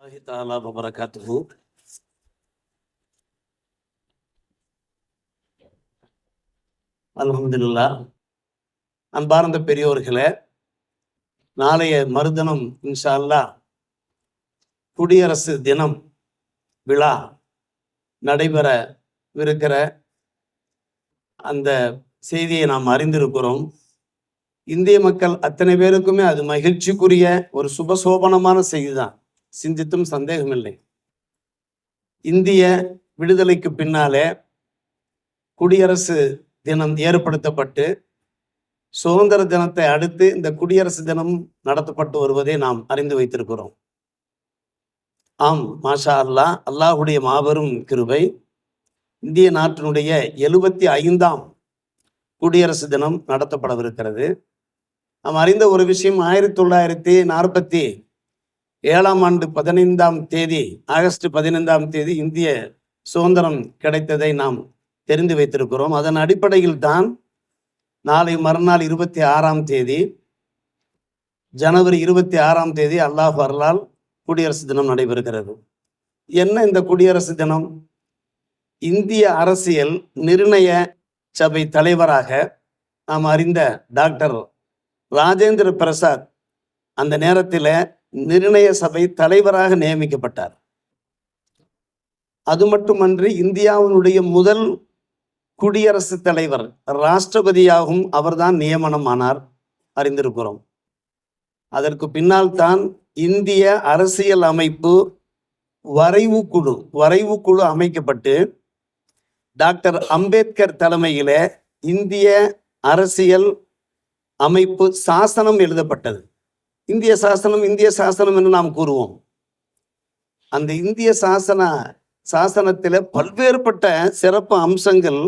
الله تعالى وبركاته அல்ஹம்துலில்லா அன்பார்ந்த பெரியோர்களே நாளைய மறுதினம் இன்ஷா அல்லாஹ் குடியரசு தினம் விழா நடைபெறவிருக்கிற அந்த செய்தியை நாம் அறிந்திருக்கிறோம் இந்திய மக்கள் அத்தனை பேருக்குமே அது மகிழ்ச்சிக்குரிய ஒரு சுபசோபனமான செய்தி தான் சிந்தித்தும் சந்தேகமில்லை. இந்திய விடுதலைக்கு பின்னாலே குடியரசு தினம் ஏற்படுத்தப்பட்டு சுதந்திர தினத்தை அடுத்து இந்த குடியரசு தினம் நடத்தப்பட்டு வருவதை நாம் அறிந்து வைத்திருக்கிறோம். ஆம் மாஷா அல்லாஹ் அல்லாஹுடைய மாபெரும் கிருபை இந்திய நாட்டினுடைய எழுபத்தி ஐந்தாம் குடியரசு தினம் நடத்தப்படவிருக்கிறது. நாம் அறிந்த ஒரு விஷயம் ஆயிரத்தி தொள்ளாயிரத்தி நாற்பத்தி ஏழாம் ஆண்டு பதினைந்தாம் தேதி ஆகஸ்ட் பதினைந்தாம் தேதி இந்திய சுதந்திரம் கிடைத்ததை நாம் தெரிந்து வைத்திருக்கிறோம். அதன் அடிப்படையில் தான் நாளை மறுநாள் இருபத்தி ஆறாம் தேதி ஜனவரி இருபத்தி ஆறாம் தேதி அல்லாஹ் வரலால் குடியரசு தினம் நடைபெறுகிறது. என்ன இந்த குடியரசு தினம்? இந்திய அரசியல் நிர்ணய சபை தலைவராக நாம் அறிந்த டாக்டர் ராஜேந்திர பிரசாத் அந்த நேரத்தில் நிர்ணய சபை தலைவராக நியமிக்கப்பட்டார். அது மட்டுமன்றி இந்தியாவினுடைய முதல் குடியரசுத் தலைவர் ராஷ்டிரபதியாகவும் அவர்தான் நியமனம் ஆனார் அறிந்திருக்கிறோம். அதற்கு பின்னால் தான் இந்திய அரசியல் அமைப்பு வரைவு குழு வரைவு குழு அமைக்கப்பட்டு டாக்டர் அம்பேத்கர் தலைமையில இந்திய அரசியல் அமைப்பு சாசனம் எழுதப்பட்டது. இந்திய சாசனம் இந்திய சாசனம் என்று நாம் கூறுவோம். அந்த இந்திய சாசன சாசனத்தில் பல்வேறுபட்ட சிறப்பு அம்சங்கள்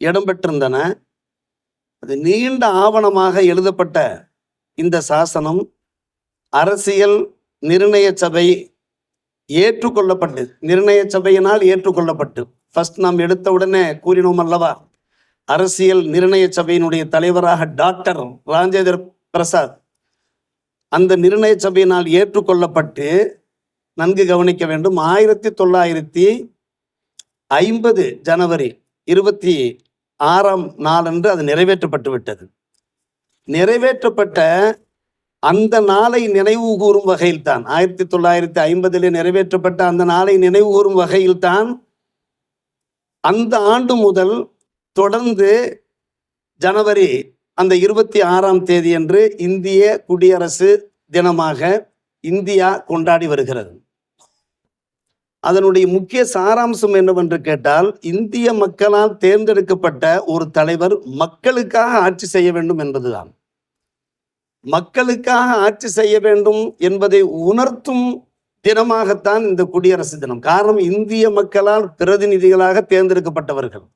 இடம்பெற்றிருந்தன அது நீண்ட ஆவணமாக எழுதப்பட்ட இந்த சாசனம் அரசியல் நிர்ணய சபை ஏற்றுக்கொள்ளப்பட்டு நிர்ணய சபையினால் ஏற்றுக்கொள்ளப்பட்டு. ஃபர்ஸ்ட் நாம் எடுத்த உடனே கூறினோம் அல்லவா? அரசியல் நிர்ணய சபையினுடைய தலைவராக டாக்டர் ராஜேந்திர பிரசாத் அந்த நிர்ணய சபையினால் ஏற்றுக்கொள்ளப்பட்டு நன்கு கவனிக்க வேண்டும். ஆயிரத்தி தொள்ளாயிரத்தி ஐம்பது ஜனவரி இருபத்தி ஆறாம் நாளன்று அது நிறைவேற்றப்பட்டு விட்டது. நிறைவேற்றப்பட்ட அந்த நாளை நினைவு கூறும் வகையில் தான் ஆயிரத்தி தொள்ளாயிரத்தி ஐம்பதில் நிறைவேற்றப்பட்ட அந்த நாளை நினைவு கூறும் வகையில் தான் அந்த ஆண்டு முதல் தொடர்ந்து ஜனவரி அந்த இருபத்தி ஆறாம் தேதி அன்று இந்திய குடியரசு தினமாக இந்தியா கொண்டாடி வருகிறது. அதனுடைய முக்கிய சாராம்சம் என்னவென்று கேட்டால் இந்திய மக்களால் தேர்ந்தெடுக்கப்பட்ட ஒரு தலைவர் மக்களுக்காக ஆட்சி செய்ய வேண்டும் என்பதுதான். மக்களுக்காக ஆட்சி செய்ய வேண்டும் என்பதை உணர்த்தும் தினமாகத்தான் இந்த குடியரசு தினம். காரணம் இந்திய மக்களால் பிரதிநிதிகளாக தேர்ந்தெடுக்கப்பட்டவர்கள்.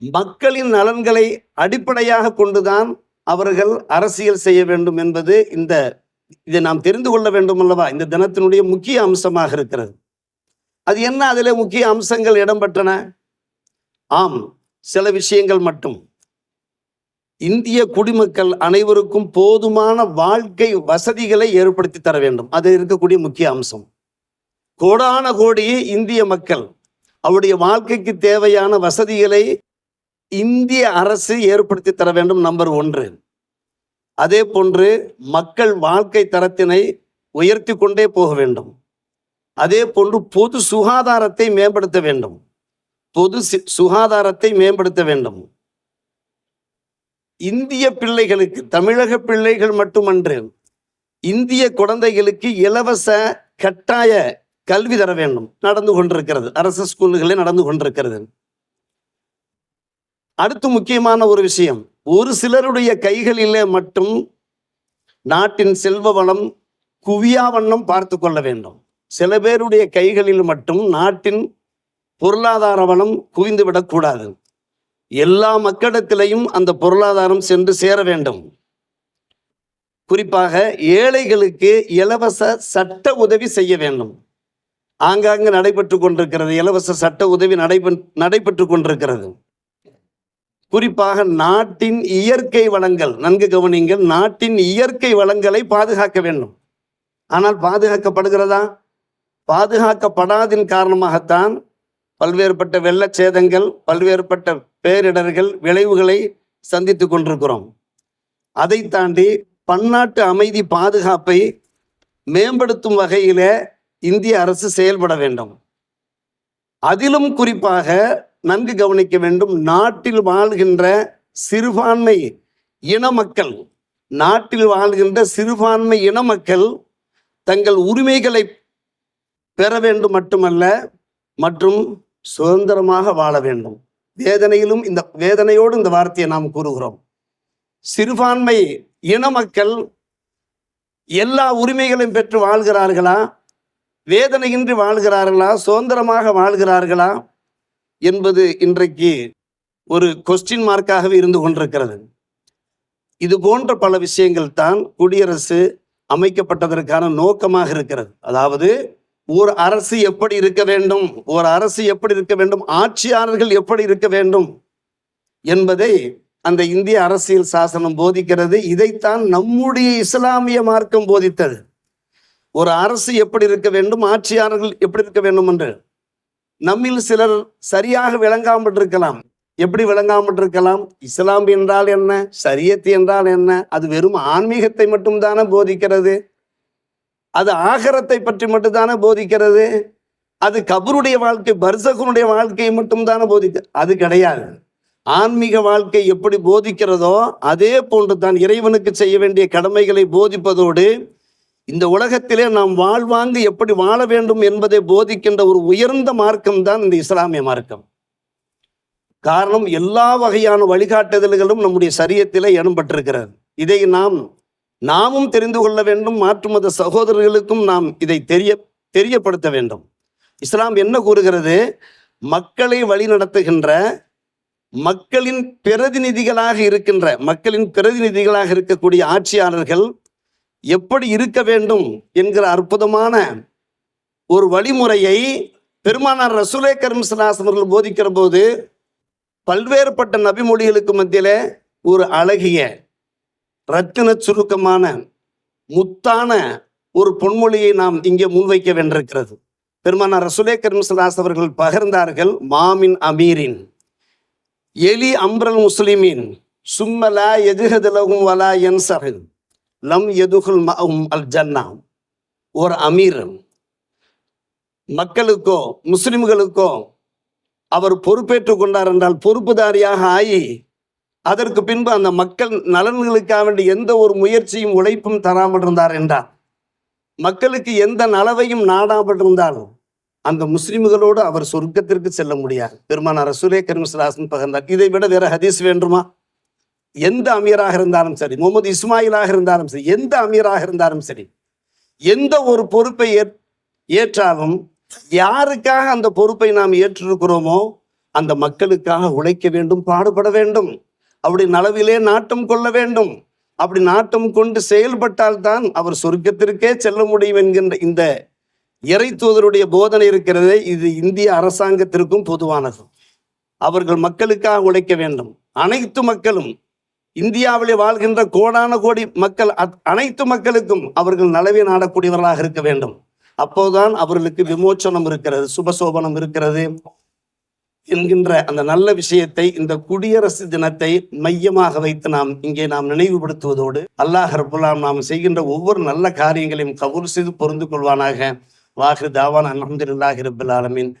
மக்களின் நலன்களை அடிப்படையாக கொண்டுதான் அவர்கள் அரசியல் செய்ய வேண்டும் என்பது இந்த இதை நாம் தெரிந்து கொள்ள வேண்டும் அல்லவா? இந்த தினத்தினுடைய முக்கிய அம்சமாக இருக்கிறது. அது என்ன? அதில் முக்கிய அம்சங்கள் இடம்பெற்றன. ஆம் சில விஷயங்கள் மட்டும். இந்திய குடிமக்கள் அனைவருக்கும் போதுமான வாழ்க்கை வசதிகளை ஏற்படுத்தி தர வேண்டும். அது இருக்கக்கூடிய முக்கிய அம்சம். கோடான கோடி இந்திய மக்கள் அவருடைய வாழ்க்கைக்கு தேவையான வசதிகளை இந்திய அரசு ஏற்படுத்தி தர வேண்டும் நம்பர் ஒன்று. அதே போன்று மக்கள் வாழ்க்கை தரத்தினை உயர்த்தி கொண்டே போக வேண்டும். அதே போன்று பொது சுகாதாரத்தை மேம்படுத்த வேண்டும். பொது சுகாதாரத்தை மேம்படுத்த வேண்டும். இந்திய பிள்ளைகளுக்கு தமிழக பிள்ளைகள் மட்டுமன்று இந்திய குழந்தைகளுக்கு இலவச கட்டாய கல்வி தர வேண்டும். நடந்து கொண்டிருக்கிறது. அரசு ஸ்கூல்களே நடந்து கொண்டிருக்கிறது. அடுத்து முக்கியமான ஒரு விஷயம். ஒரு சிலருடைய கைகளிலே மட்டும் நாட்டின் செல்வ வளம் குவியா வண்ணம் பார்த்து கொள்ள வேண்டும். சில பேருடைய கைகளில் மட்டும் நாட்டின் பொருளாதார வளம் குவிந்து விடக்கூடாது. எல்லா மக்களிடத்திலையும் அந்த பொருளாதாரம் சென்று சேர வேண்டும். குறிப்பாக ஏழைகளுக்கு இலவச சட்ட உதவி செய்ய வேண்டும். ஆங்காங்கு நடைபெற்று கொண்டிருக்கிறது இலவச சட்ட உதவி நடைபெ நடைபெற்று கொண்டிருக்கிறது. குறிப்பாக நாட்டின் இயற்கை வளங்கள் நன்கு கவனிங்கள் நாட்டின் இயற்கை வளங்களை பாதுகாக்க வேண்டும். ஆனால் பாதுகாக்கப்படுகிறதா? பாதுகாக்கப்படாதின் காரணமாகத்தான் பல்வேறுபட்ட வெள்ளச்சேதங்கள் பல்வேறுபட்ட பேரிடர்கள் விளைவுகளை சந்தித்து கொண்டிருக்கிறோம். அதை தாண்டி பன்னாட்டு அமைதி பாதுகாப்பை மேம்படுத்தும் வகையில் இந்திய அரசு செயல்பட வேண்டும். அதிலும் குறிப்பாக நன்கு கவனிக்க வேண்டும். நாட்டில் வாழ்கின்ற சிறுபான்மை இன மக்கள் நாட்டில் வாழ்கின்ற சிறுபான்மை இன மக்கள் தங்கள் உரிமைகளை பெற வேண்டும் மட்டுமல்ல மற்றும் சுதந்திரமாக வாழ வேண்டும். வேதனையிலும் இந்த வேதனையோடு இந்த வார்த்தையை நாம் கூறுகிறோம். சிறுபான்மை இன மக்கள் எல்லா உரிமைகளையும் பெற்று வாழ்கிறார்களா? வேதனையின்றி வாழ்கிறார்களா? சுதந்திரமாக வாழ்கிறார்களா? என்பது இன்றைக்கு ஒரு கொஸ்டின் மார்க்காகவே இருந்து கொண்டிருக்கிறது. இது போன்ற பல விஷயங்கள் தான் குடியரசு அமைக்கப்பட்டதற்கான நோக்கமாக இருக்கிறது. அதாவது ஒரு அரசு எப்படி இருக்க வேண்டும்? ஒரு அரசு எப்படி இருக்க வேண்டும்? ஆட்சியாளர்கள் எப்படி இருக்க வேண்டும்? என்பதை அந்த இந்திய அரசியல் சாசனம் போதிக்கிறது. இதைத்தான் நம்முடைய இஸ்லாமிய மார்க்கம் போதித்தது. ஒரு அரசு எப்படி இருக்க வேண்டும்? ஆட்சியாளர்கள் எப்படி இருக்க வேண்டும் என்று. நம்மில் சிலர் சரியாக விளங்காமல் இருக்கலாம் எப்படி விளங்காமல் இருக்கலாம் இஸ்லாம் என்றால் என்ன? சரியத் என்றால் என்ன? அது வெறும் ஆன்மீகத்தை மட்டும்தானே போதிக்கிறது? அது ஆகரத்தை பற்றி மட்டும்தானே போதிக்கிறது? அது கபருடைய வாழ்க்கை பர்சகனுடைய வாழ்க்கையை மட்டும்தானே போதிக்க அது கிடையாது. ஆன்மீக வாழ்க்கை எப்படி போதிக்கிறதோ அதே போன்று தான் இறைவனுக்கு செய்ய வேண்டிய கடமைகளை போதிப்பதோடு இந்த உலகத்திலே நாம் வாழ்வாங்கு எப்படி வாழ வேண்டும் என்பதை போதிக்கின்ற ஒரு உயர்ந்த மார்க்கம் தான் இந்த இஸ்லாமிய மார்க்கம். காரணம் எல்லா வகையான வழிகாட்டுதல்களும் நம்முடைய சரியத்திலே இடம்பெற்றிருக்கிறது. இதை நாம் நாமும் தெரிந்து கொள்ள வேண்டும். மாற்று மத சகோதரர்களுக்கும் நாம் இதை தெரிய தெரியப்படுத்த வேண்டும். இஸ்லாம் என்ன கூறுகிறது? மக்களை வழிநடத்துகின்ற மக்களின் பிரதிநிதிகளாக இருக்கின்ற மக்களின் பிரதிநிதிகளாக இருக்கக்கூடிய ஆட்சியாளர்கள் எப்படி இருக்க வேண்டும் என்கிற அற்புதமான ஒரு வழிமுறையை பெருமானார் ரசூலே கரிம்சலாசம் அவர்கள் போதிக்கிற போது பல்வேறுபட்ட நபிமொழிகளுக்கு மத்தியில் ஒரு அழகிய ரத்தின சுருக்கமான முத்தான ஒரு பொன்மொழியை நாம் இங்கே முன்வைக்க வேண்டியிருக்கிறது. பெருமானார் ரசுலே கரிம்சலாஸ் அவர்கள் பகிர்ந்தார்கள் மாமின் அமீரின் எலி அம்ரல் முஸ்லிமின் சும்மலா எதுகதலகும் வலா என் என்சரு லம் எதுகுல் அல் ஜன்னா ஒரு அமீர் மக்களுக்கோ முஸ்லிம்களுக்கோ அவர் பொறுப்பேற்றுக் கொண்டார் என்றால் பொறுப்புதாரியாக ஆகி அதற்கு பின்பு அந்த மக்கள் நலன்களுக்காக வேண்டி எந்த ஒரு முயற்சியும் உழைப்பும் தராமல் இருந்தார் என்றார். மக்களுக்கு எந்த நலவையும் நாடாமல் இருந்தால் அந்த முஸ்லிம்களோடு அவர் சொர்க்கத்திற்கு செல்ல முடியாது. பெருமானார் ரசூலே கரிமஸ்லாசன் பகிர்ந்தார். இதை விட வேற ஹதீஸ் வேண்டுமா? எந்த அமீராக இருந்தாலும் சரி முகமது இஸ்மாயிலாக இருந்தாலும் சரி எந்த அமீராக இருந்தாலும் சரி எந்த ஒரு பொறுப்பை ஏற்- ஏற்றாலும் யாருக்காக அந்த பொறுப்பை நாம் ஏற்றிருக்கிறோமோ அந்த மக்களுக்காக உழைக்க வேண்டும் பாடுபட வேண்டும். அப்படி நலவிலே நாட்டம் கொள்ள வேண்டும். அப்படி நாட்டம் கொண்டு செயல்பட்டால் தான் அவர் சொர்க்கத்திற்கே செல்ல முடியும் என்கின்ற இந்த இறை தூதருடைய போதனை இருக்கிறதே இது இந்திய அரசாங்கத்திற்கும் பொதுவானது. அவர்கள் மக்களுக்காக உழைக்க வேண்டும். அனைத்து மக்களும் இந்தியாவிலே வாழ்கின்ற கோடான கோடி மக்கள் அனைத்து மக்களுக்கும் அவர்கள் நலவை நாடக்கூடியவர்களாக இருக்க வேண்டும். அப்போதுதான் அவர்களுக்கு விமோச்சனம் இருக்கிறது சுபசோபனம் இருக்கிறது என்கின்ற அந்த நல்ல விஷயத்தை இந்த குடியரசு தினத்தை மையமாக வைத்து நாம் இங்கே நாம் நினைவுபடுத்துவதோடு அல்லாஹ் ரபுல்லாம் நாம் செய்கின்ற ஒவ்வொரு நல்ல காரியங்களையும் கவுர் செய்து பொருந்து கொள்வானாக. வாஹிர் தாவான் அலமதுல்லாஹி ரபுல் ஆலமின்.